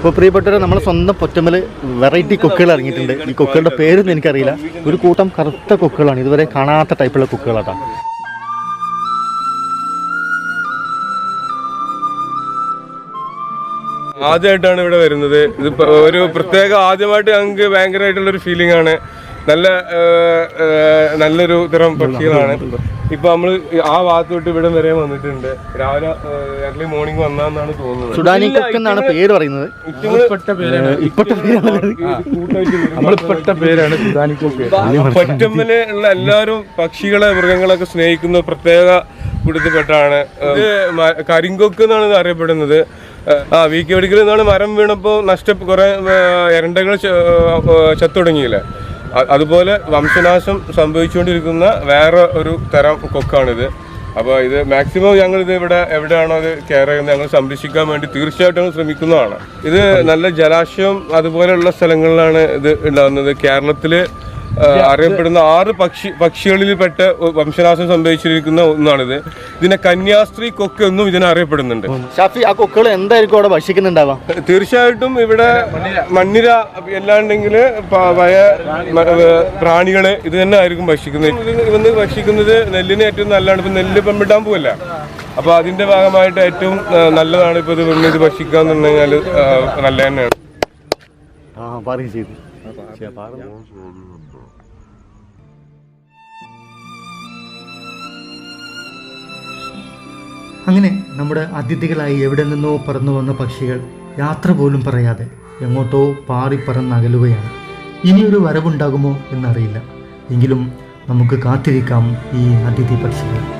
അപ്പോൾ പ്രിയപ്പെട്ടവരെ നമ്മളെ സ്വന്തം പൊറ്റമ്മൽ വെറൈറ്റി കൊക്കുകൾ ഇറങ്ങിയിട്ടുണ്ട്. ഈ കൊക്കുകളുടെ പേരൊന്നും എനിക്കറിയില്ല. ഒരു കൂട്ടം കറുത്ത കൊക്കുകളാണ്. ഇതുവരെ കാണാത്ത ടൈപ്പുള്ള കൊക്കുകളാട്ടോ ആദ്യമായിട്ടാണ് ഇവിടെ വരുന്നത്. ഇത് ഒരു പ്രത്യേക ആദ്യമായിട്ട് ഞങ്ങൾക്ക് ഭയങ്കരമായിട്ടുള്ള ഒരു ഫീലിംഗ് ആണ്. നല്ല നല്ലൊരു തരം പക്ഷികളാണ്. ഇപ്പൊ നമ്മൾ ആ ഭാഗത്ത് തൊട്ട് ഇവിടെ വരെ വന്നിട്ടുണ്ട്. രാവിലെ ഏർലി മോർണിംഗ് വന്നാന്നാണ് തോന്നുന്നത്. സുഡാനി കൊക്ക് എന്നാണ് പേര് പറയുന്നത്. പേരാണ്. നമ്മളിപ്പെട്ട പൊറ്റമ്മൽ ഉള്ള എല്ലാവരും പക്ഷികളെ മൃഗങ്ങളൊക്കെ സ്നേഹിക്കുന്ന പ്രത്യേക കൂട്ടത്തിൽപ്പെട്ടാണ് ഇത് കരിങ്കൊക്ക് എന്നാണ് ഇത് അറിയപ്പെടുന്നത്. ആ വി കെ ഒടിക്കൽ എന്നാണ് മരം വീണപ്പോൾ നഷ്ട കുറെ എരണ്ടകൾ ചത്തുടങ്ങിയില്ലേ? അതുപോലെ വംശനാശം സംഭവിച്ചുകൊണ്ടിരിക്കുന്ന വേറെ ഒരു തരം കൊക്കാണിത്. അപ്പോൾ ഇത് മാക്സിമം ഞങ്ങൾ ഇത് ഇവിടെ എവിടെയാണോ അത് കെയർ ചെയ്യുന്നത് ഞങ്ങൾ സംരക്ഷിക്കാൻ വേണ്ടി തീർച്ചയായിട്ടും ശ്രമിക്കുന്നതാണ്. ഇത് നല്ല ജലാശയം അതുപോലെയുള്ള സ്ഥലങ്ങളിലാണ് ഇത് ഉണ്ടാകുന്നത്. കേരളത്തിൽ ആ, അറിയപ്പെടുന്ന ആറ് പക്ഷി പക്ഷികളിൽപ്പെട്ട വംശനാശം സംഭവിച്ചിരിക്കുന്ന ഒന്നാണിത്. ഇതിനെ കന്യാസ്ത്രീ കൊക്ക് എന്നും ഇതിനെ അറിയപ്പെടുന്നുണ്ട്. ഷാഫി ആ കൊക്കുകൾ എന്തായിരിക്കും അവിടെ ഭക്ഷിക്കുന്നുണ്ടാവാം? തീർച്ചയായിട്ടും ഇവിടെ മണ്ണിര അല്ലാണ്ടെങ്കിൽ പഴയ പ്രാണികൾ ഇത് തന്നെ ആയിരിക്കും ഭക്ഷിക്കുന്നത്. ഇത് ഇവന്ന് ഭക്ഷിക്കുന്നത് നെല്ലിന് ഏറ്റവും നല്ലതാണ്. ഇപ്പൊ നെല്ല് പെമ്പിടാൻ പോവല്ല അപ്പൊ അതിന്റെ ഭാഗമായിട്ട് ഏറ്റവും നല്ലതാണ് ഇപ്പൊ ഇത് വന്ന് ഇത് പറഞ്ഞു കഴിഞ്ഞാൽ നല്ല തന്നെയാണ്. ആ പറയും ചെയ്തു. അങ്ങനെ നമ്മുടെ അതിഥികളായി എവിടെ നിന്നോ പറന്നു വന്ന പക്ഷികൾ യാത്ര പോലും പറയാതെ എങ്ങോട്ടോ പാറി പറന്നകലുകയാണ്. ഇനിയൊരു വരവുണ്ടാകുമോ എന്നറിയില്ല. എങ്കിലും നമുക്ക് കാത്തിരിക്കാം ഈ അതിഥി പക്ഷികൾ